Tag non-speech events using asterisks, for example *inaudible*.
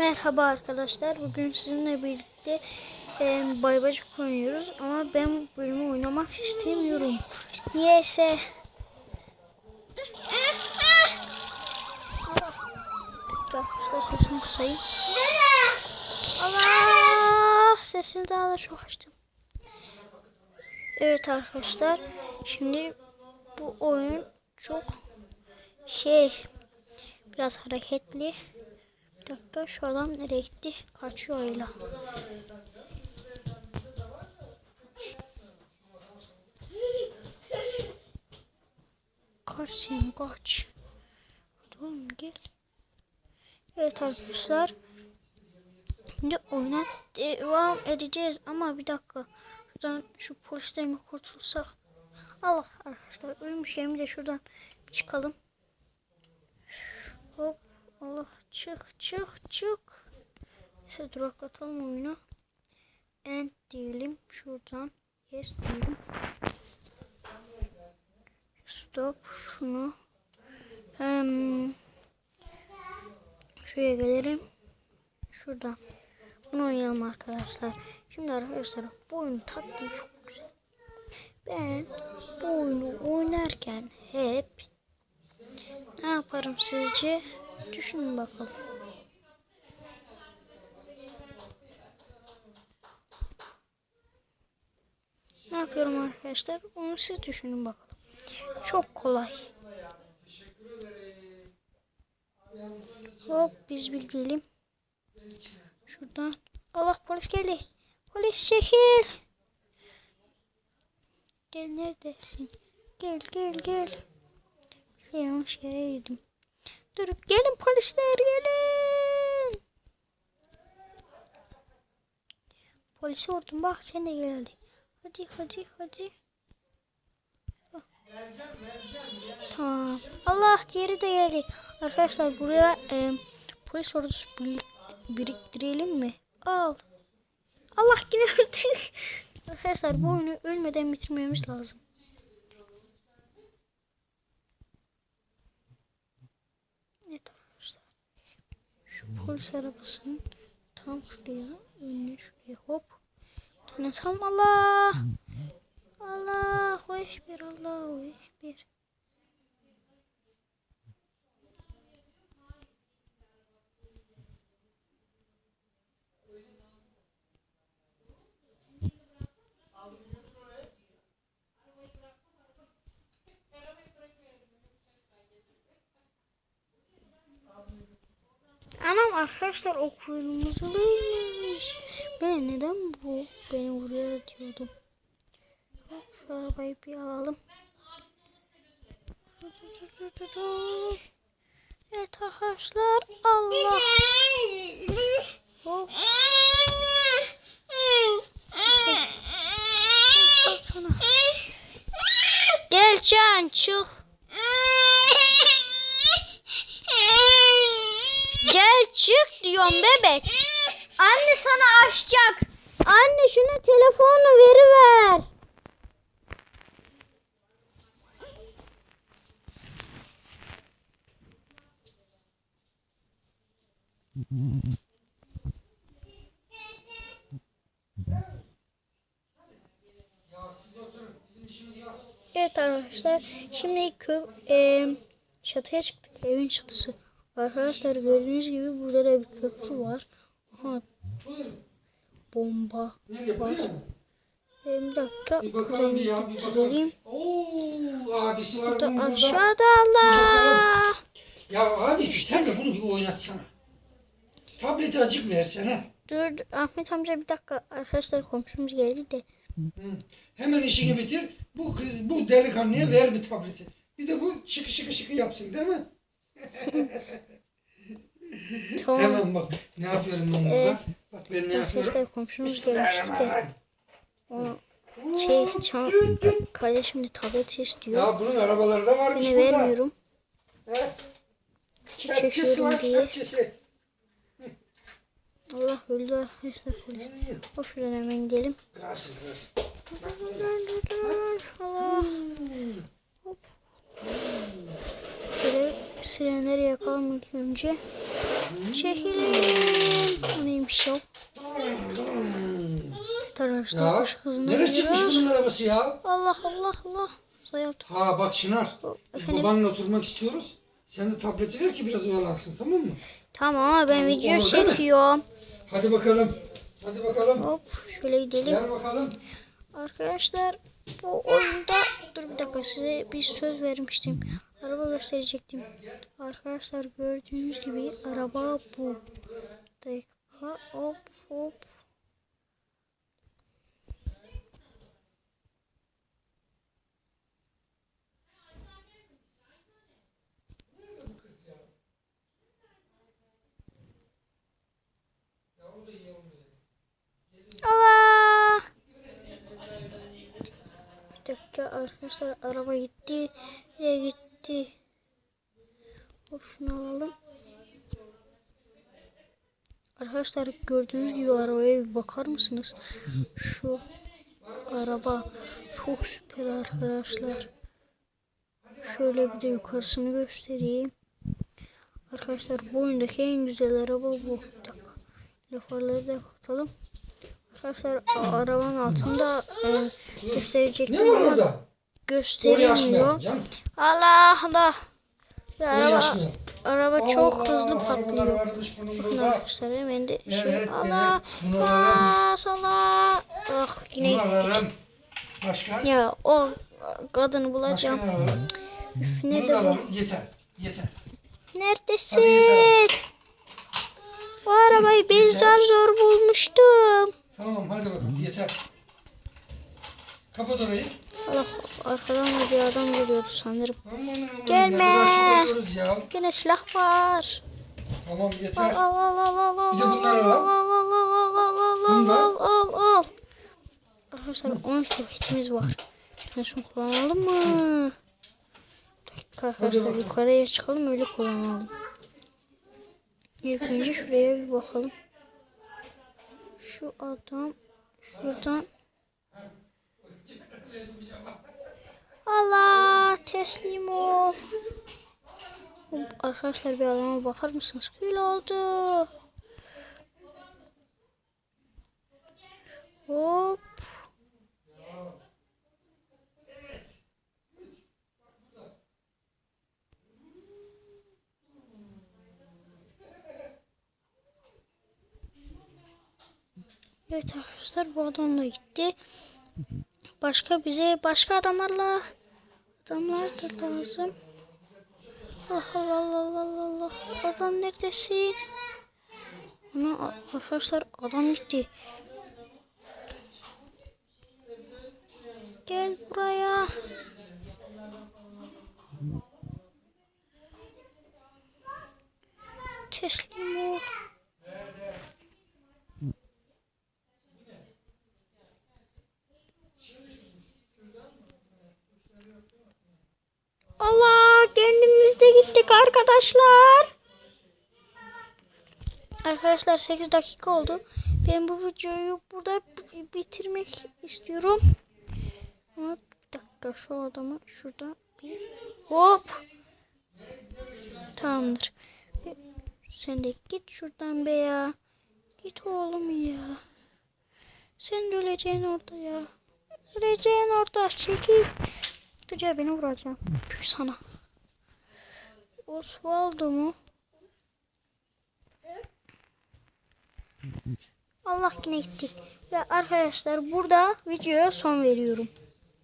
Merhaba arkadaşlar. Bugün sizinle birlikte e, baybacık oynuyoruz ama ben bu bölümü oynamak istemiyorum. Niyeyse. Arkadaşlar sesimi kısayım. Allah sesini daha da çok açtım. Evet arkadaşlar. Şimdi bu oyun çok şey biraz hareketli. Dakika şu adam nereye gitti? Kaçıyor öyle. Kaç sen kaç. Oğlum gel. Evet arkadaşlar. Şimdi oyuna devam edeceğiz ama bir dakika. Şuradan şu polisten bir kurtulsak. Allah arkadaşlar ölmüş yemin de şuradan çıkalım. Hop Allah çık çık çık. İşte duraklatalım oyunu. End diyelim şuradan. Yes diyelim. Stop şunu. Hem şuraya gelelim. Şuradan. Bunu oynayalım arkadaşlar. Şimdi arkadaşlar bu oyunun taktiği çok güzel. Ben bu oyunu oynarken hep ne yaparım sizce? Düşünün bakalım. Ne yapıyorum arkadaşlar? Onu siz düşünün bakalım. Çok kolay. Hop biz bildiğim. Şuradan. Allah polis geldi. Polis çekil. Gel neredesin? Gel gel gel. Yanlış yere girdim. Durup gelin polisler gelin. Polisi vurdum bak sen de geldi. Hadi hadi hadi. Tamam. Allah diğeri de geldi. Arkadaşlar buraya e, polis ordusu biriktirelim mi? Al. Allah yine öldük. *laughs* Arkadaşlar bu oyunu ölmeden bitirmemiz lazım. Evet arkadaşlar. Şu polis arabasının tam şuraya, önüne şuraya hop. Tanıtalım Allah. Allahu Ekber, Allahu Ekber. Anam arkadaşlar o kırmızılıymış. Ben neden bu beni vuruyor diyordum. Şu arabayı bir alalım. Evet arkadaşlar Allah. Sana. Gel Can çık. Çık diyorum bebek. Anne sana açacak. Anne şuna telefonu veriver. Evet arkadaşlar şimdi kö e, çatıya çıktık evin çatısı. Arkadaşlar gördüğünüz gibi burada da bir köprü var. Aha, bomba var. E, bir dakika Bir bakalım bir ya, bir bakalım. Oo, abisi var Burada bunun burada. aşağıda Allah. Ya abisi sen de bunu bir oynatsana. Tableti acık versene. Dur dur, Ahmet amca bir dakika arkadaşlar komşumuz geldi de. Hı. Hemen işini bitir. Bu kız, bu delikanlıya ver bir tableti. Bir de bu şıkı şıkı şıkı yapsın değil mi? *laughs* Tamam. Hemen bak ne yapıyorum ben burada. Ee, bak ben ne yapıyorum. Arkadaşlar komşumuz gelmişti. O şey çam, kardeşim de tablet istiyor. Ya bunun arabaları da varmış Yine burada. vermiyorum. He? Çekiyorum var diye. kepçesi. Allah öldü arkadaşlar polis. O şuradan hemen gidelim. Kırasın. Allah. Hop. Şöyle sirenleri yakalım ilk önce. Çekilin. O neymiş? Arkadaşlar Ya kuş hızına nereye çıkmış bunun arabası ya? Allah Allah Allah. Zayıf. Ha bak Çınar. Biz Efendim? babanla oturmak istiyoruz. Sen de tableti ver ki biraz oyalansın tamam mı? Tamam ama ben video Olur, değil mi? çekiyorum. Hadi bakalım. Hadi bakalım. Hop şöyle gidelim. Gel bakalım. Arkadaşlar bu oyunda dur bir dakika size bir söz vermiştim. Araba gösterecektim. Arkadaşlar gördüğünüz gibi araba bu. Dakika hop hop. Allah! Bir dakika arkadaşlar araba gitti. Nereye gitti? Hop şunu alalım. Arkadaşlar gördüğünüz gibi arabaya bir bakar mısınız? Şu araba çok süper arkadaşlar. Şöyle bir de yukarısını göstereyim. Arkadaşlar bu oyundaki en güzel araba bu. Bir dakika. Farları da kapatalım. Arkadaşlar arabanın altında e, gösterecektim ama gösterilmiyor. Allah Allah. Araba, araba çok Allah, hızlı patlıyor. Bakın arkadaşlar hemen de şey Evet, Allah. evet. Allah. Ah yine gittik. Başka? Ya o kadını bulacağım. Üf, nerede bu? Yeter. Yeter. Neredesin? Yeter. Bu arabayı ben Yeter. zar zor bulmuştum. Tamam hadi bakalım yeter. Kapat orayı. Allah arkadan da bir adam geliyordu sanırım. Aman Gelme. Yine silah var. Tamam yeter. al al al al al Bir de bunları al, al. al, al, al, al, al, al, al, al. Arkadaşlar 10 soketimiz var. Ben şunu kullanalım mı? Dakika arkadaşlar yukarıya çıkalım öyle kullanalım. İlk önce şuraya bir bakalım. Şu adam şuradan Allah teslim ol. Arkadaşlar bir adama bakar mısınız? Kül oldu. Hop. Evet arkadaşlar bu adam da gitti. Başka bize başka adamlarla adamlar da lazım. Allah Allah Allah Allah. Adam neredesin? Ana arkadaşlar adam gitti. Gel buraya. Teslim ol. Allah kendimiz de gittik arkadaşlar. Arkadaşlar 8 dakika oldu. Ben bu videoyu burada bitirmek istiyorum. Bir dakika şu adamı şurada bir hop. Tamamdır. Sen de git şuradan be ya. Git oğlum ya. Sen de öleceksin orada ya. Öleceksin orada. Çekil. Dur ya beni vuracağım. Püh sana. Osvaldo mu? Allah yine gitti. Ve arkadaşlar burada videoya son veriyorum.